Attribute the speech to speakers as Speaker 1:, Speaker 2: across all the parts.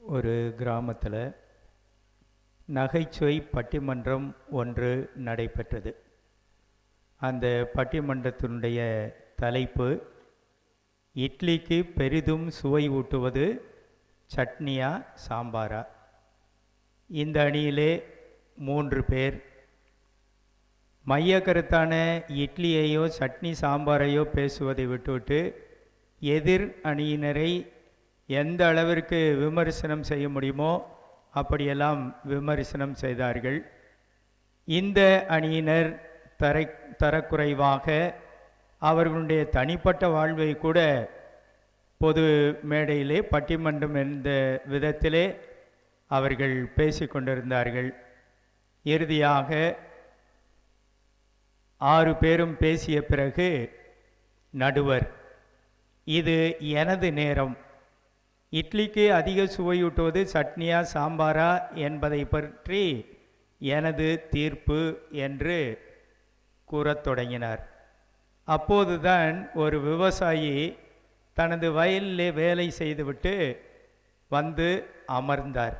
Speaker 1: ஒரு கிராமத்தில் நகைச்சுவை பட்டிமன்றம் ஒன்று நடைபெற்றது. அந்த பட்டிமன்றத்தினுடைய தலைப்பு இட்லிக்கு பெரிதும் சுவை ஊட்டுவது சட்னியா சாம்பாரா? இந்த அணியிலே மூன்று பேர். மைய கருத்தான இட்லியையோ சட்னி சாம்பாரையோ பேசுவதை விட்டுவிட்டு எதிர் அணியினரை எந்த அளவிற்கு விமர்சனம் செய்ய முடியுமோ அப்படியெல்லாம் விமர்சனம் செய்தார்கள். இந்த அணியினர் தரை தரக்குறைவாக அவர்களுடைய தனிப்பட்ட வாழ்வை கூட பொது மேடையிலே பட்டிமன்றம் என்ற விதத்திலே அவர்கள் பேசிக்கொண்டிருந்தார்கள் இறுதியாக ஆறு பேரும் பேசிய பிறகு நடுவர் இது எனது நேரம் இட்லிக்கு அதிக சுவையூட்டுவது சட்னியா சாம்பாரா என்பதை பற்றி எனது தீர்ப்பு என்று கூறத் தொடங்கினார். அப்போதுதான் ஒரு விவசாயி தனது வயலில் வேலை செய்துவிட்டு வந்து அமர்ந்தார்.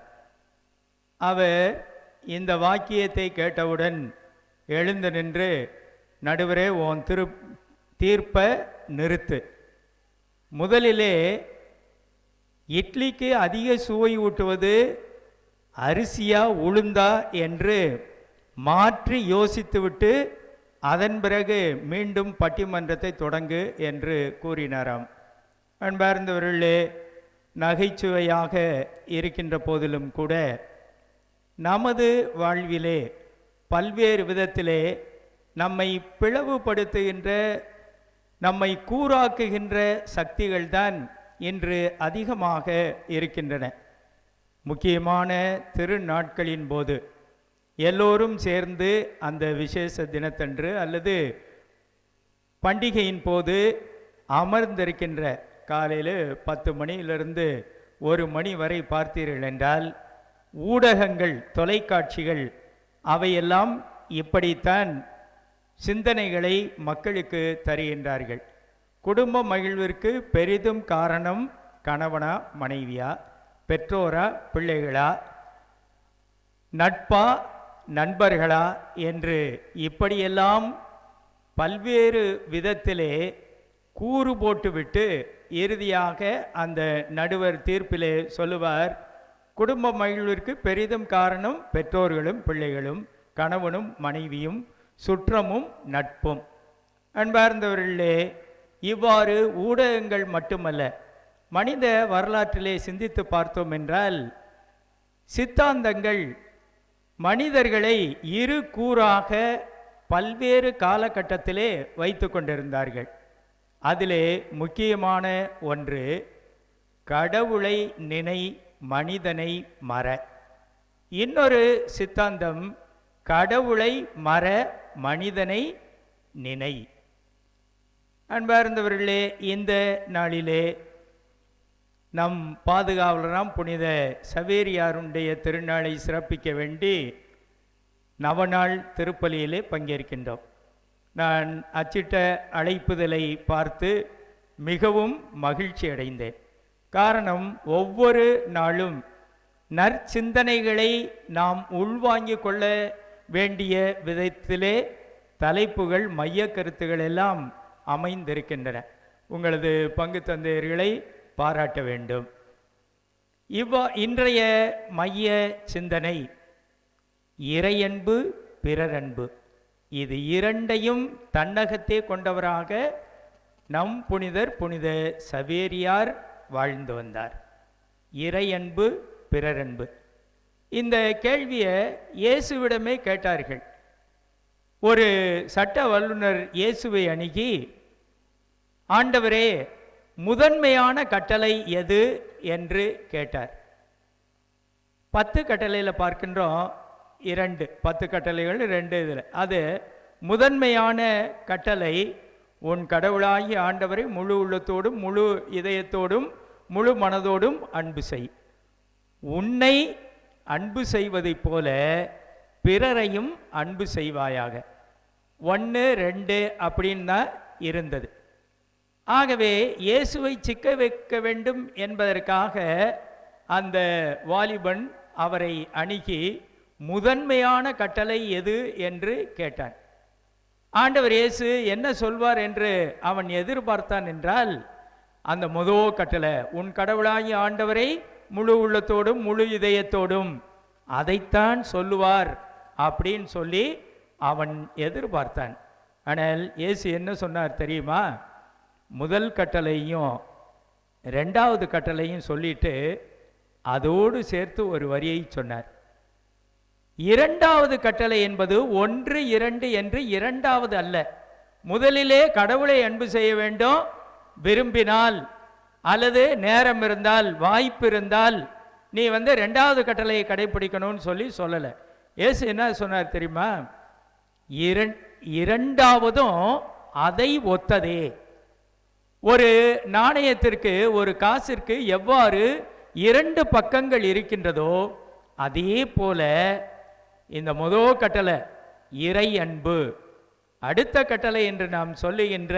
Speaker 1: அவர் இந்த வாக்கியத்தை கேட்டவுடன் எழுந்து நின்று நடுவரே உன் திரு தீர்ப்பை நிறுத்து. முதலிலே இட்லிக்கு அதிக சுவை ஊட்டுவது அரிசியா உளுந்தா என்று மாற்றி யோசித்துவிட்டு அதன் பிறகு மீண்டும் பட்டிமன்றத்தை தொடங்கு என்று கூறினாராம். அன்பார்ந்தவர்களே நகைச்சுவையாக இருக்கின்ற போதிலும் கூட நமது வாழ்விலே பல்வேறு விதத்திலே நம்மை பிளவுபடுத்துகின்ற நம்மை கூறாக்குகின்ற சக்திகள்தான் இன்று அதிகமாக இருக்கின்றன. முக்கியமான திருநாட்களின் போது எல்லோரும் சேர்ந்து அந்த விசேஷ தினத்தன்று அல்லது பண்டிகையின் போது அமர்ந்திருக்கின்ற காலையில் பத்து மணியிலிருந்து ஒரு மணி வரை பார்த்தீர்கள் என்றால் ஊடகங்கள் தொலைக்காட்சிகள் அவையெல்லாம் இப்படித்தான் சிந்தனைகளை மக்களுக்கு தருகின்றார்கள். குடும்ப மகிழ்விற்கு பெரிதும் காரணம் கணவனா மனைவியா பெற்றோரா பிள்ளைகளா நட்பா நண்பர்களா என்று இப்படியெல்லாம் பல்வேறு விதத்திலே கூறு போட்டுவிட்டு இறுதியாக அந்த நடுவர் தீர்ப்பிலே சொல்லுவார் குடும்ப மகிழ்விற்கு பெரிதும் காரணம் பெற்றோர்களும் பிள்ளைகளும் கணவனும் மனைவியும் சுற்றமும் நட்பும். அன்பார்ந்தவர்களே இவ்வாறு ஊடகங்கள் மட்டுமல்ல மனித வரலாற்றிலே சிந்தித்து பார்த்தோம் என்றால் சித்தாந்தங்கள் மனிதர்களை இரு கூறாக பல்வேறு காலகட்டத்திலே வைத்து கொண்டிருந்தார்கள். அதிலே முக்கியமான ஒன்று கடவுளை நினை மனிதனை மற. இன்னொரு சித்தாந்தம் கடவுளை மற மனிதனை நினை. அன்பார்ந்தவர்களே இந்த நாளிலே நம் பாதுகாவலராம் புனித சவேரியாருடைய திருநாளை சிறப்பிக்க வேண்டி நவநாள் திருப்பலியிலே பங்கேற்கின்றோம். நான் அச்சிட்ட அழைப்புதலை பார்த்து மிகவும் மகிழ்ச்சி அடைந்தேன். காரணம் ஒவ்வொரு நாளும் நற்சிந்தனைகளை நாம் உள்வாங்கிக் கொள்ள வேண்டிய விதத்திலே தலைப்புகள் மைய கருத்துகள் எல்லாம் அமைந்திருக்கின்றன. உங்களது பங்கு தந்தையர்களை பாராட்ட வேண்டும். இவ்வா இன்றைய மைய சிந்தனை இறையன்பு பிறரன்பு. இது இரண்டையும் தன்னகத்தே கொண்டவராக நம் புனிதர் புனித சவேரியார் வாழ்ந்து வந்தார். இறையன்பு பிறரன்பு. இந்த கேள்வியை இயேசுவிடமே கேட்டார்கள். ஒரு சட்ட வல்லுனர் இயேசுவை அணுகி ஆண்டவரே முதன்மையான கட்டளை எது என்று கேட்டார். பத்து கட்டளையில் பார்க்கின்றோம் இரண்டு பத்து கட்டளைகள் ரெண்டு இதில். அது முதன்மையான கட்டளை உன் கடவுளாகி ஆண்டவரை முழு உள்ளத்தோடும் முழு இதயத்தோடும் முழு மனதோடும் அன்பு செய். உன்னை அன்பு செய்வதைப் போல பிறரையும் அன்பு செய்வாயாக. ஒன்று ரெண்டு அப்படின்னு தான் இருந்தது. ஆகவே இயேசுவை சிக்க வைக்க வேண்டும் என்பதற்காக அந்த வாலிபன் அவரை அணுகி முதன்மையான கட்டளை எது? என்று கேட்டான். ஆண்டவர் இயேசு என்ன சொல்வார் என்று அவன் எதிர்பார்த்தான் என்றால் அந்த முதோ கட்டளை உன் கடவுளாகிய ஆண்டவரை முழு உள்ளத்தோடும் முழு இதயத்தோடும் அதைத்தான் சொல்லுவார் அப்படின்னு சொல்லி அவன் எதிர்பார்த்தான். ஆனால் இயேசு என்ன சொன்னார் தெரியுமா? முதல் கட்டளையும் ரெண்டாவது கட்டளையும் சொல்லிட்டு அதோடு சேர்த்து ஒரு வரியை சொன்னார். இரண்டாவது கட்டளை என்பது ஒன்று இரண்டு என்று இரண்டாவது அல்ல. முதலிலே கடவுளை அன்பு செய்ய வேண்டும் விரும்பினால் அல்லது நேரம் இருந்தால் வாய்ப்பு இருந்தால் நீ வந்து ரெண்டாவது கட்டளையை கடைபிடிக்கணும்னு சொல்லி சொல்லலை. ஏசு என்ன சொன்னார் தெரியுமா? இரண் இரண்டாவதும் அதை ஒத்ததே. ஒரு நாணயத்திற்கு ஒரு காசிற்கு எவ்வாறு இரண்டு பக்கங்கள் இருக்கின்றதோ அதே போல இந்த முதோ கட்டளை இறை அன்பு. அடுத்த கட்டளை என்று நாம் சொல்லுகின்ற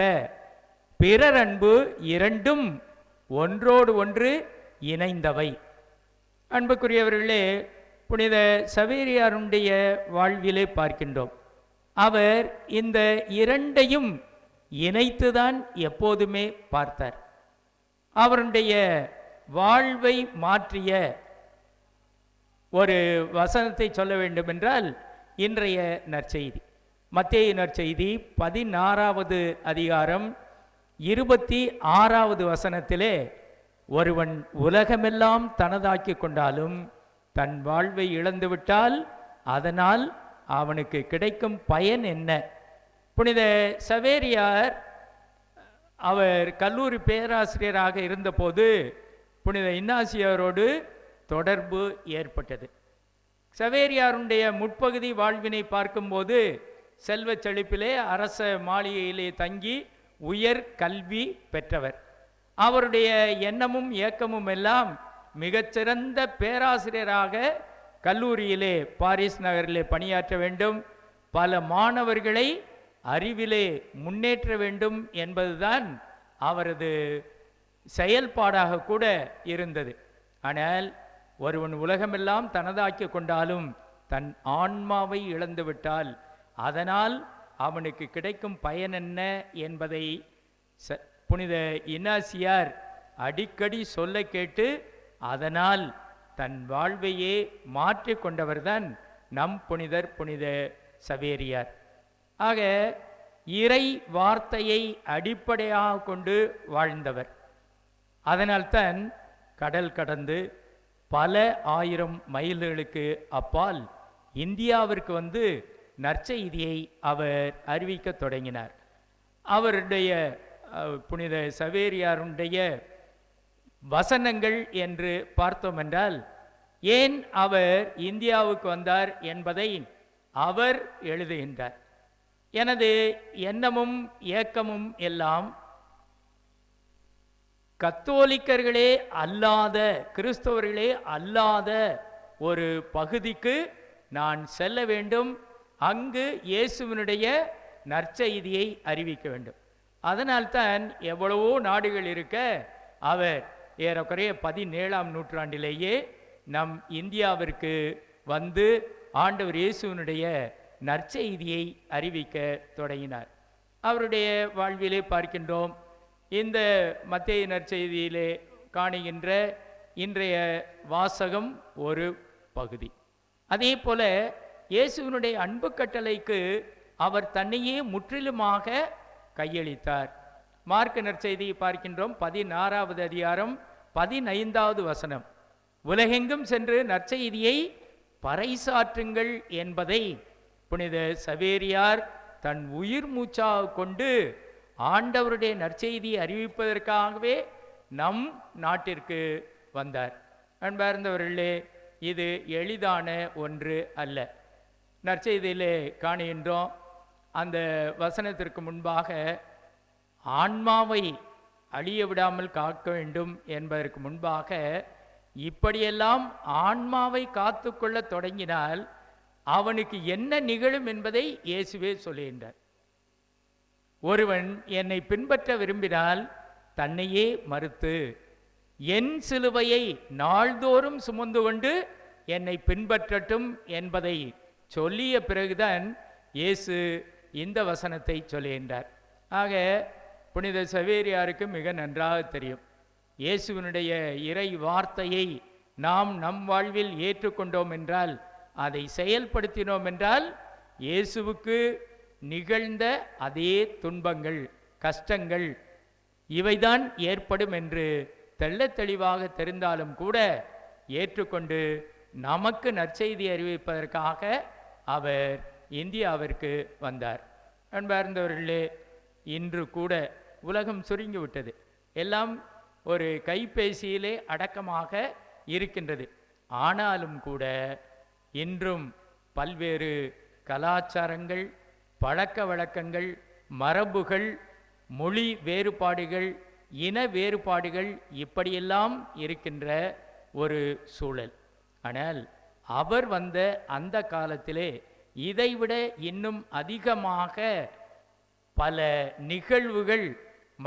Speaker 1: பிறர் அன்பு இரண்டும் ஒன்றோடு ஒன்று இணைந்தவை. அன்புக்குரியவர்களே புனித சவேரியாருடைய வாழ்விலே பார்க்கின்றோம். அவர் இந்த இரண்டையும் இணைத்துதான் எப்போதுமே பார்த்தார். அவருடைய வாழ்வை மாற்றிய ஒரு வசனத்தை சொல்ல வேண்டுமென்றால் இன்றைய நற்செய்தி. மத்திய நற்செய்தி பதினாறாவது அதிகாரம் இருபத்தி ஆறாவது வசனத்திலே ஒருவன் உலகமெல்லாம் தனதாக்கி கொண்டாலும் தன் வாழ்வை இழந்துவிட்டால் அதனால் அவனுக்கு கிடைக்கும் பயன் என்ன? புனித சவேரியார் அவர் கல்லூரி பேராசிரியராக இருந்தபோது புனித இன்னாசியாரோடு தொடர்பு ஏற்பட்டது. சவேரியாருடைய முற்பகுதி வாழ்வினை பார்க்கும்போது செல்வச் செழிப்பிலே அரச மாளிகையிலே தங்கி உயர் கல்வி பெற்றவர். அவருடைய எண்ணமும் இயக்கமும் எல்லாம் மிகச்சிறந்த பேராசிரியராக கல்லூரியிலே பாரிஸ் நகரிலே பணியாற்ற வேண்டும். பல மாணவர்களை அறிவிலே முன்னேற்ற வேண்டும் என்பதுதான் அவரது செயல்பாடாக கூட இருந்தது. ஆனால் ஒருவன் உலகமெல்லாம் தனதாக்கி கொண்டாலும் தன் ஆன்மாவை இழந்துவிட்டால் அதனால் அவனுக்கு கிடைக்கும் பயன் என்ன என்பதை ச- புனித இன்னாசியார் அடிக்கடி சொல்ல கேட்டு அதனால் தன் வாழ்வையே மாற்றிக்கொண்டவர்தான் நம் புனிதர் புனித சவேரியார். ஆக இறை வார்த்தையை அடிப்படையாக கொண்டு வாழ்ந்தவர். அதனால்தான் கடல் கடந்து பல ஆயிரம் மைல்களுக்கு அப்பால் இந்தியாவிற்கு வந்து நற்செய்தியை அவர் அறிவிக்கத் தொடங்கினார். அவருடைய புனித சவேரியாருடைய வசனங்கள் என்று பார்த்தோம் என்றால் ஏன் அவர் இந்தியாவுக்கு வந்தார் என்பதை அவர் எழுதுகின்றார். எனது எண்ணமும் ஏக்கமும் எல்லாம் கத்தோலிக்கர்களே அல்லாத கிறிஸ்தவர்களே அல்லாத ஒரு பகுதிக்கு நான் செல்ல வேண்டும். அங்கு இயேசுவினுடைய நற்செய்தியை அறிவிக்க வேண்டும். அதனால்தான் எவ்வளவோ நாடுகள் இருக்க அவர் ஏறக்குறைய பதினேழாம் நூற்றாண்டிலேயே நம் இந்தியாவிற்கு வந்து ஆண்டவர் இயேசுவினுடைய நற்செய்தியை அறிவிக்க தொடங்கினார். அவருடைய வாழ்விலே பார்க்கின்றோம் இந்த மத்திய நற்செய்தியிலே காணுகின்ற இன்றைய வாசகம் ஒரு பகுதி. அதே போல இயேசுவினுடைய அன்பு கட்டளைக்கு அவர் தன்னையே முற்றிலுமாக கையளித்தார். மார்க் நற்செய்தியை பார்க்கின்றோம் பதினாறாவது அதிகாரம் பதினைந்தாவது வசனம். உலகெங்கும் சென்று நற்செய்தியை பறைசாற்றுங்கள் என்பதை புனித சவேரியார் தன் உயிர் மூச்சாக கொண்டு ஆண்டவருடைய நற்செய்தியை அறிவிப்பதற்காகவே நம் நாட்டிற்கு வந்தார். அன்பார்ந்தவர்களே இது எளிதான ஒன்று அல்ல. நற்செய்தியிலே காணுகின்றோம் அந்த வசனத்திற்கு முன்பாக ஆன்மாவை அழிய விடாமல் காக்க வேண்டும் என்பதற்கு முன்பாக இப்படியெல்லாம் ஆன்மாவை காத்துக்கொள்ள தொடங்கினால் அவனுக்கு என்ன நிகழும் என்பதை இயேசுவே சொல்லுகின்றார். ஒருவன் என்னை பின்பற்ற விரும்பினால் தன்னையே மறுத்து என் சிலுவையை நாள்தோறும் சுமந்து கொண்டு என்னை பின்பற்றட்டும் என்பதை சொல்லிய பிறகுதான் இயேசு இந்த வசனத்தை சொல்லுகின்றார். ஆக புனித சவேரியாருக்கு மிக நன்றாக தெரியும். இயேசுவினுடைய இறை வார்த்தையை நாம் நம் வாழ்வில் ஏற்றுக்கொண்டோம் என்றால் அதை செயல்படுத்தினோம் என்றால் இயேசுவுக்கு நிகழ்ந்த அதே துன்பங்கள் கஷ்டங்கள் இவைதான் ஏற்படும் என்று தெள்ள தெளிவாக தெரிந்தாலும் கூட ஏற்றுக்கொண்டு நமக்கு நற்செய்தி அறிவிப்பதற்காக அவர் இந்தியாவிற்கு வந்தார். அன்பார்ந்தவர்களே இன்று கூட உலகம் சுருங்கி விட்டது. எல்லாம் ஒரு கைபேசியிலே அடக்கமாக இருக்கின்றது. ஆனாலும் கூட இன்றும் பல்வேறு கலாச்சாரங்கள் பழக்க வழக்கங்கள் மரபுகள் மொழி வேறுபாடுகள் இன வேறுபாடுகள் இப்படியெல்லாம் இருக்கின்ற ஒரு சூழல். ஆனால் அவர் வந்த அந்த காலத்திலே இதைவிட இன்னும் அதிகமாக பல நிகழ்வுகள்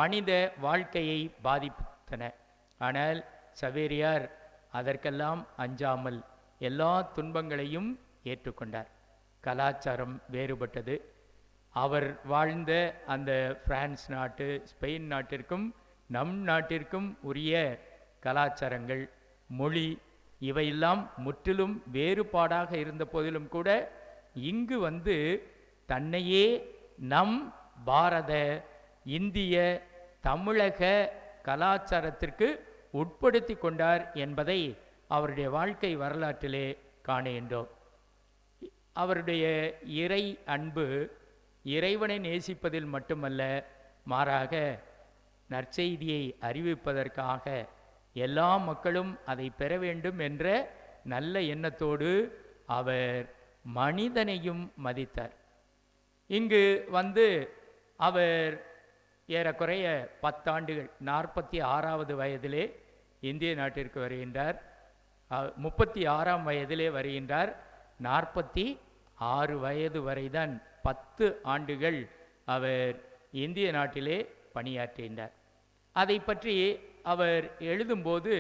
Speaker 1: மனித வாழ்க்கையை பாதித்தன. ஆனால் சவேரியார் அதற்கெல்லாம் அஞ்சாமல் எல்லா துன்பங்களையும் ஏற்றுக்கொண்டார். கலாச்சாரம் வேறுபட்டது. அவர் வாழ்ந்த அந்த பிரான்ஸ் நாட்டு ஸ்பெயின் நாட்டிற்கும் நம் நாட்டிற்கும் உரிய கலாச்சாரங்கள் மொழி இவையெல்லாம் முற்றிலும் வேறுபாடாக இருந்த போதிலும் கூட இங்கு வந்து தன்னையே நம் பாரத இந்திய தமிழக கலாச்சாரத்திற்கு உட்படுத்தி கொண்டார் என்பதை அவருடைய வாழ்க்கை வரலாற்றிலே காணுகின்றோம். அவருடைய இறை அன்பு இறைவனை நேசிப்பதில் மட்டுமல்ல மாறாக நற்செய்தியை அறிவிப்பதற்காக எல்லா மக்களும் அதை பெற வேண்டும் என்ற நல்ல எண்ணத்தோடு அவர் மனிதனையும் மதித்தார். இங்கு வந்து அவர் ஏறக்குறைய பத்தாண்டுகள் நாற்பத்தி ஆறாவது வயதிலே இந்திய நாட்டிற்கு வருகின்றார். முப்பத்தி ஆறாம் வயதிலே வருகின்றார். நாற்பத்தி ஆறு வயது வரைதான் பத்து ஆண்டுகள் அவர் இந்திய நாட்டிலே பணியாற்றினார் அதை பற்றி அவர் எழுதும்போது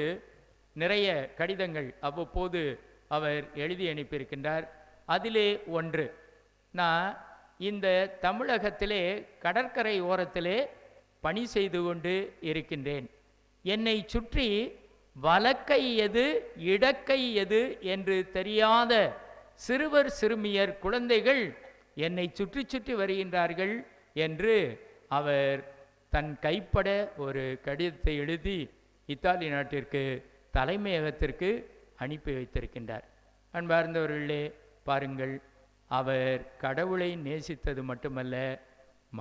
Speaker 1: நிறைய கடிதங்கள் அவ்வப்போது அவர் எழுதி அனுப்பியிருக்கின்றார். அதிலே ஒன்று நான் இந்த தமிழகத்திலே கடற்கரை ஓரத்திலே பணி செய்து கொண்டு இருக்கின்றேன். என்னை சுற்றி வலக்கை எது இடக்கை எது என்று தெரியாத சிறுவர் சிறுமியர் குழந்தைகள் என்னை சுற்றி சுற்றி வருகின்றார்கள் என்று அவர் தன் கைப்பட ஒரு கடிதத்தை எழுதி இத்தாலி நாட்டிற்கு தலைமையகத்திற்கு அனுப்பி வைத்திருக்கின்றார். அன்பார்ந்தவர்களே பாருங்கள் அவர் கடவுளை நேசித்தது மட்டுமல்ல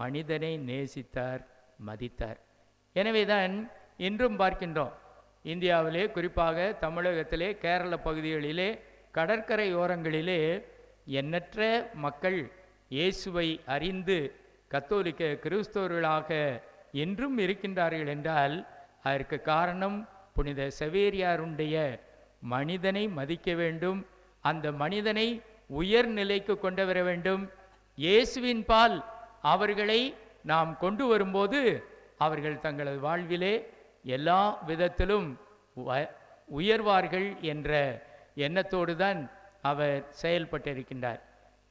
Speaker 1: மனிதனை நேசித்தார் மதித்தார். எனவேதான் இன்றும் பார்க்கின்றோம். இந்தியாவிலே குறிப்பாக தமிழகத்திலே கேரள பகுதிகளிலே கடற்கரை ஓரங்களிலே எண்ணற்ற மக்கள் இயேசுவை அறிந்து கத்தோலிக்க கிறிஸ்தவர்களாக என்றும் இருக்கின்றார்கள் என்றால் அதற்கு காரணம் புனித செவேரியாருடைய மனிதனை மதிக்க வேண்டும் அந்த மனிதனை உயர் நிலைக்கு கொண்டு வர வேண்டும். இயேசுவின் பால் அவர்களை நாம் கொண்டு வரும்போது அவர்கள் தங்களது வாழ்விலே எல்லா விதத்திலும் உயர்வார்கள் என்ற எண்ணத்தோடு தான் அவர் செயல்பட்டிருக்கின்றார்.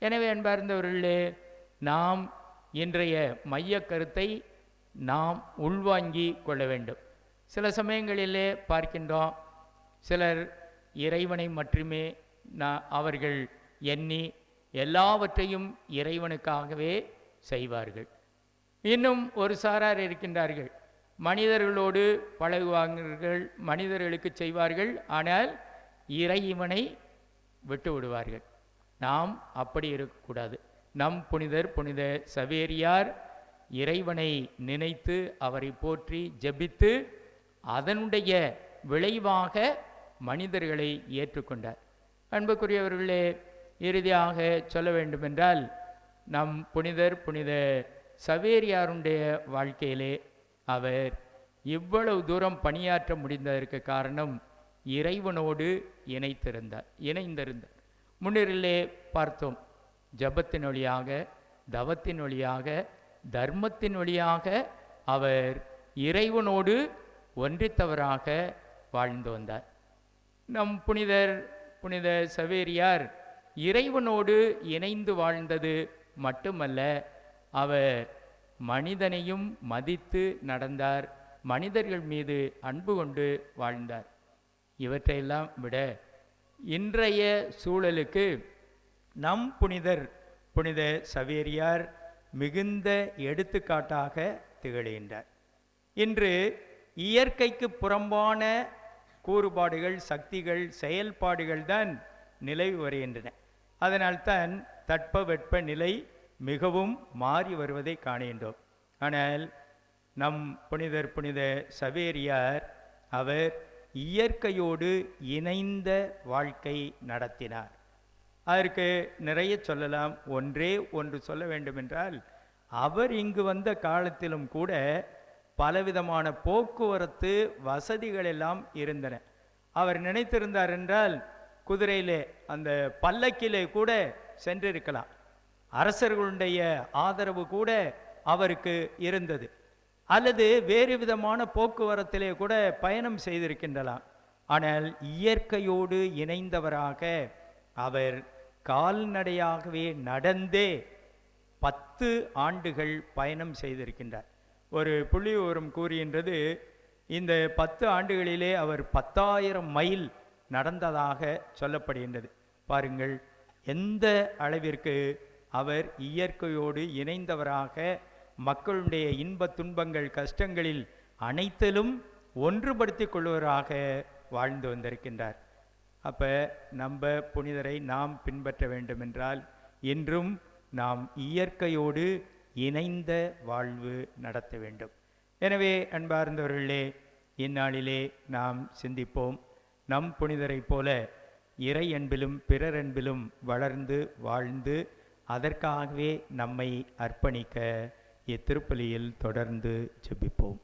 Speaker 1: எனவே அன்பார்ந்தவர்களே நாம் இன்றைய மைய கருத்தை நாம் உள்வாங்கி கொள்ள வேண்டும். சில சமயங்களிலே பார்க்கின்றோம் சிலர் இறைவனை மட்டுமே நான் அவர்கள் எண்ணி எல்லாவற்றையும் இறைவனுக்காகவே செய்வார்கள். இன்னும் ஒரு சாரார் இருக்கின்றார்கள். மனிதர்களோடு பழகுவார்கள் மனிதர்களுக்கு செய்வார்கள். ஆனால் இறைவனை விட்டு விடுவார்கள். நாம் அப்படி இருக்கக்கூடாது. நம் புனிதர் புனித சவேரியார் இறைவனை நினைத்து அவரை போற்றி ஜெபித்து அதனுடைய விளைவாக மனிதர்களை ஏற்றுக்கொண்டார். அன்புக்குரியவர்களே இறுதியாக சொல்ல வேண்டுமென்றால் நம் புனிதர் புனித சவேரியாருடைய வாழ்க்கையிலே அவர் இவ்வளவு தூரம் பணியாற்ற முடிந்ததற்கு காரணம் இறைவனோடு இணைத்திருந்தார் இணைந்திருந்தார். முன்னிரிலே பார்த்தோம் ஜபத்தின் வழியாக தவத்தின் வழியாக தர்மத்தின் வழியாக அவர் இறைவனோடு ஒன்றித்தவராக வாழ்ந்து வந்தார். நம் புனிதர் புனித சவேரியார் இறைவனோடு இணைந்து வாழ்ந்தது மட்டுமல்ல அவர் மனிதனையும் மதித்து நடந்தார். மனிதர்கள் மீது அன்பு கொண்டு வாழ்ந்தார். இவற்றையெல்லாம் விட இன்றைய சூழலுக்கு நம் புனிதர் புனித சவேரியார் மிகுந்த எடுத்துக்காட்டாக திகழ்கின்றார். இன்று இயற்கைக்கு புறம்பான கூறுபாடுகள் சக்திகள் செயல்பாடுகள் தான் நிலவி வருகின்றன. அதனால்தான் தட்பவெட்ப நிலை மிகவும் மாறி வருவதை காணுகின்றோம். ஆனால் நம் புனிதர் புனித சவேரியார் அவர் இயற்கையோடு இணைந்த வாழ்க்கை நடத்தினார். அதற்கு நிறைய சொல்லலாம். ஒன்றே ஒன்று சொல்ல வேண்டுமென்றால் அவர் இங்கு வந்த காலத்திலும் கூட பலவிதமான போக்குவரத்து வசதிகள் எல்லாம் இருந்தன. அவர் நினைத்திருந்தார் என்றால் குதிரையிலே அந்த பல்லக்கிலே கூட சென்றிருக்கலாம். அரசர்களுடைய ஆதரவு கூட அவருக்கு இருந்தது. அல்லது வேறு விதமான போக்குவரத்திலே கூட பயணம் செய்திருக்கின்றலாம். ஆனால் இயற்கையோடு இணைந்தவராக அவர் கால்நடையாகவே நடந்தே பத்து ஆண்டுகள் பயணம் செய்திருக்கின்றார். ஒரு புள்ளி விவரம் கூறுகின்றது இந்த பத்து ஆண்டுகளிலே அவர் பத்தாயிரம் மைல் நடந்ததாக சொல்லப்படுகின்றது. பாருங்கள் எந்த அளவிற்கு அவர் இயற்கையோடு இணைந்தவராக மக்களுடைய இன்ப துன்பங்கள் கஷ்டங்களில் அனைத்திலும் ஒன்றுபடுத்திக் கொள்வராக வாழ்ந்து வந்திருக்கின்றார். அப்போ நம்ம புனிதரை நாம் பின்பற்ற வேண்டுமென்றால் என்றும் நாம் இயற்கையோடு இணைந்த வாழ்வு நடத்த வேண்டும். எனவே அன்பார்ந்தவர்களே இந்நாளிலே நாம் சிந்திப்போம். நம் புனிதரைப் போல இறை அன்பிலும் பிறர் அன்பிலும் வளர்ந்து வாழ்ந்து அதற்காகவே நம்மை அர்ப்பணிக்க இத்திருப்பலியில் தொடர்ந்து ஜெபிப்போம்.